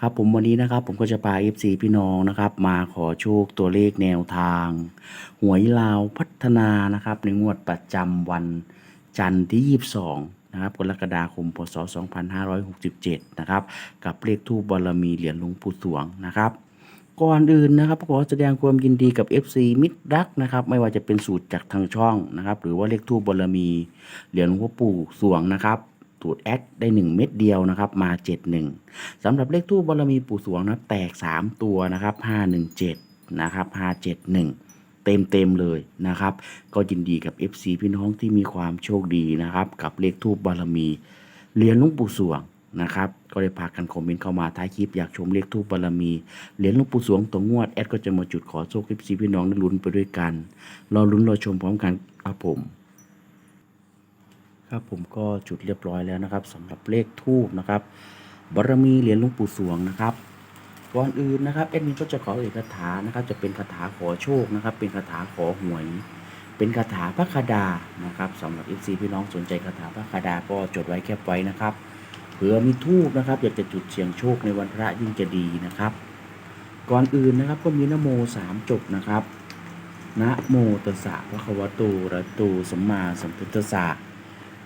ครับผมวันนี้นะครับผมก็จะพา FC พี่น้องนะครับ มาขอโชคตัวเลขแนวทาง หวยลาวพัฒนานะครับ ในงวดประจำวันจันทร์ที่ 22 นะครับกรกฎาคมพศ 2567 นะครับ กับเลขทูบบารมีเหรียญหลวงปู่สวงนะครับ ก่อนอื่นนะครับขอแสดงความยินดีกับ FC มิตรรักนะครับ ไม่ว่าจะเป็นสูตรจากทางช่องนะครับ หรือว่าเลขทูบบารมีเหรียญหลวงพ่อปู่สวงนะครับ ตรแอดได้ 1 เม็ดเดียวนะครับมา 71สำหรับเลขทูบบารมีปู่สวงนะแตก 3 ตัวนะครับ 517 นะครับ 571เต็มเต็มๆเลยนะครับ ก็ยินดีกับ FC พี่น้องที่มีความโชคดีนะครับ กับเลขทูบบารมีเหรียญลวงปู่สวงนะครับ ก็ได้พากันคอมเมนต์เข้ามาท้ายคลิปอยากชมเลขทูบบารมีเหรียญลวงปู่สวงตัวงวดแอดก็จะมาจุดขอโชคคลิปซีพี่น้องได้ลุ้นไปด้วยกันรอลุ้นรอชมพร้อมกันครับผม ครับ ผมก็จุดเรียบร้อยแล้วนะครับสำหรับเลขทูบนะครับบารมีเหรียญหลวงปู่สวงนะครับก่อนอื่นนะครับแอดมินก็จะขอเอ่ยคาถานะครับ จะเป็นคาถาขอโชคนะครับ เป็นคาถาขอหวย เป็นคาถาพระคดานะครับสำหรับ FC พี่น้องสนใจคาถาพระคดาก็จดไว้แคปไว้นะครับเผื่อมีทูบนะครับ อยากจะจุดเสียงโชคในวันพระยิ่งจะดีนะครับ ก่อนอื่นนะครับก็มีนโมสามจบนะครับนะโมตัสสะพระคะวะโตอะระหะโตสัมมาสัมพุทธัสสะ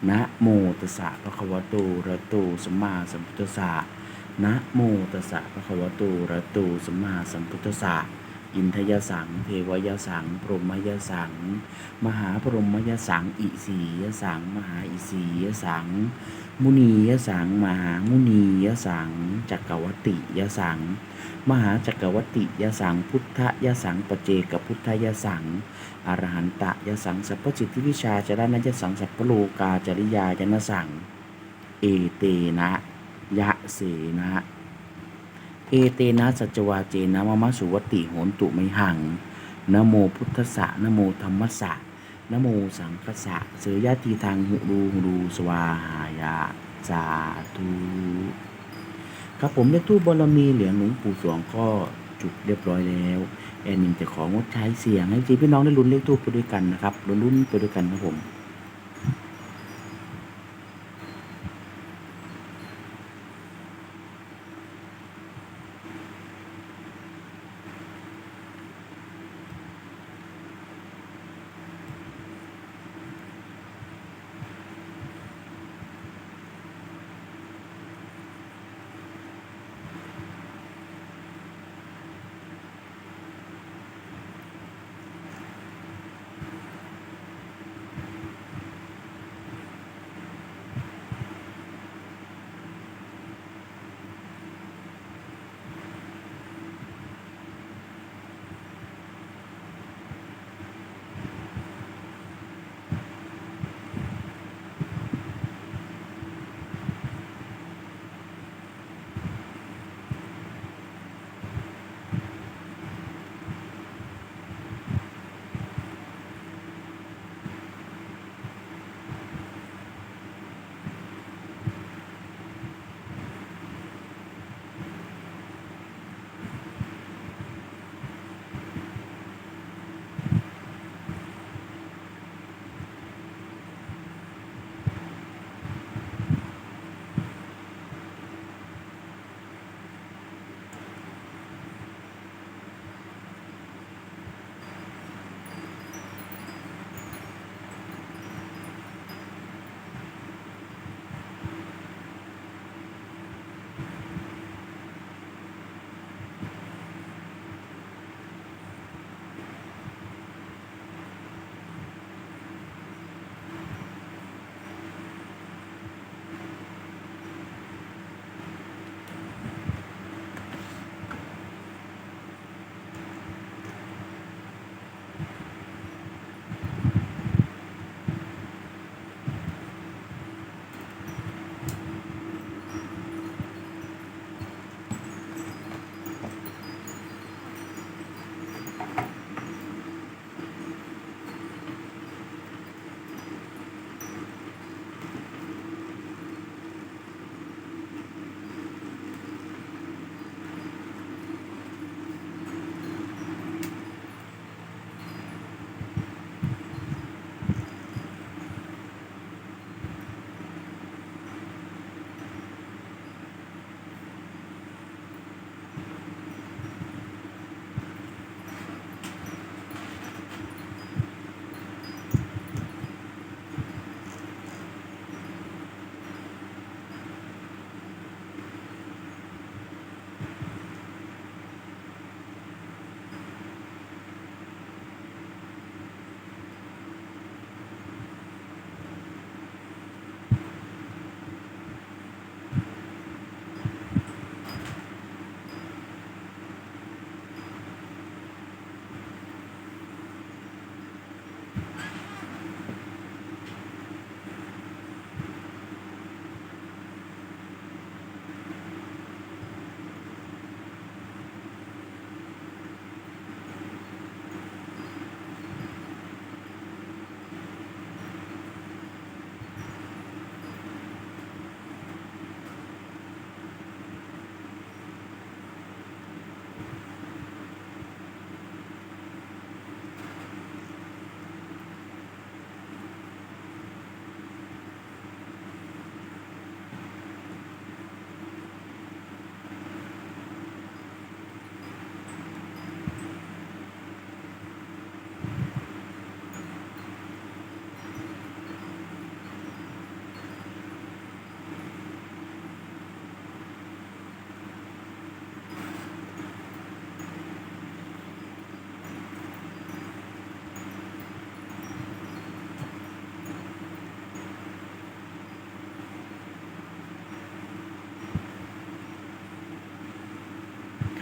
นะโมตัสสะพระคะวะโตระโตสัมมาสัมพุทธัสสะนะโมตัสสะพระคะวะโตระหะโตสัมมาสัมพุทธัสสะ อินทยสัง เทวยสัง พรหมยสัง มหาพรหมยสัง อิสียสัง มหาอิสียสัง มุนียสัง มหามุนียสัง จักรวติยสัง มหาจักรวติยสัง พุทธยสังปเจกพุทธยสัง อรหันตยสัง สัพพจิตวิชาจรณยสัง สัพพโลกาจริยายนสัง เอเตนะ ยะเสนะ เอเตนะสัจวาเจนะมะมะสุวติโหนตุไมหังนโมพุทธสะนโมธรรมสะนโมสังคสะเสยยะทีทางหุรูหุรูสวาหายาสาธุครับผมเลขทูบบารมีเหรียญหลวงปู่สวงก็จุดเรียบร้อยแล้วแอนมินจะของดใช้เสียงให้พี่น้องได้ลุ้นเลขทูบไปด้วยกันนะครับลุ้นๆไปด้วยกันครับผม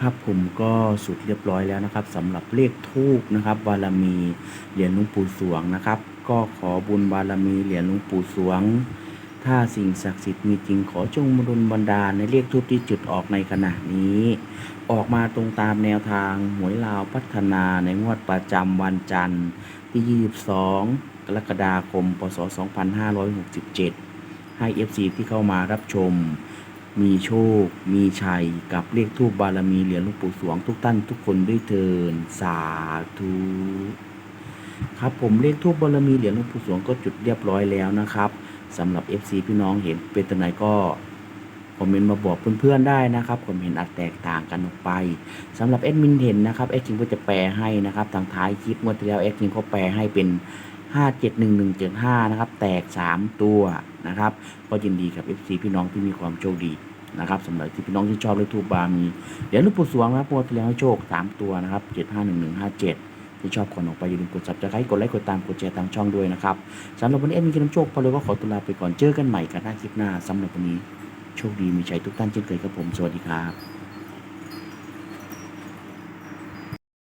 ครับผมก็สุดเรียบร้อยแล้วนะครับสำหรับเลขทูปนะครับบารมีเหรียญหลวงปู่สวงนะครับ ก็ขอบุญบารมีเหรียญหลวงปู่สวง ถ้าสิ่งศักดิ์สิทธิ์มีจริงขอจงมรุนบันดาลในเลขทูปที่จุดออกในขณะนี้ ออกมาตรงตามแนวทางหวยลาวพัฒนาในงวดประจำวันจันทร์ที่ 22 กรกฎาคม พศ 2567 ให้ FC ที่เข้ามารับชม มีโชค มีชัย กับเลขทูปบารมีเหรียญหลวงปู่สวงทุกท่านทุกคนด้วยเทินสาธุครับผมเลขทูปบารมีเหรียญหลวงปู่สวงก็จุดเรียบร้อยแล้วนะครับสำหรับ FC พี่น้องเห็นเป็นตัวไหนก็คอมเมนต์มาบอกเพื่อนๆได้นะครับผมเห็นอาจแตกต่างกันออกไปสำหรับแอดมินเห็นนะครับแอดจิงก็จะแปลให้นะครับทางท้ายคลิปงวดที่แล้วแอดจิงก็แปลให้เป็น571175นะครับ แตก3ตัวนะครับ ก็ยินดีกับ FC พี่น้องที่มีความโชคดี นะครับสำหรับที่พี่น้องที่ชอบเลขทูบบารมีเดี๋ยวลูกปู่สวงนะครับพวกที่แล้วให้โชค3ตัวนะครับ751157ที่ชอบคนออกไปอย่าลืมกดซับสไครต์กดไลค์กดตามกดแชร์ทางช่องด้วยนะครับสำหรับวันนี้เอ็มมีกินน้ำโชคพอเลยว่าขอตัวลาไปก่อนเจอกันใหม่กันหน้าคลิปหน้าสำหรับวันนี้โชคดีมีชัยทุกท่านเช่นเคยครับผมสวัสดีครับ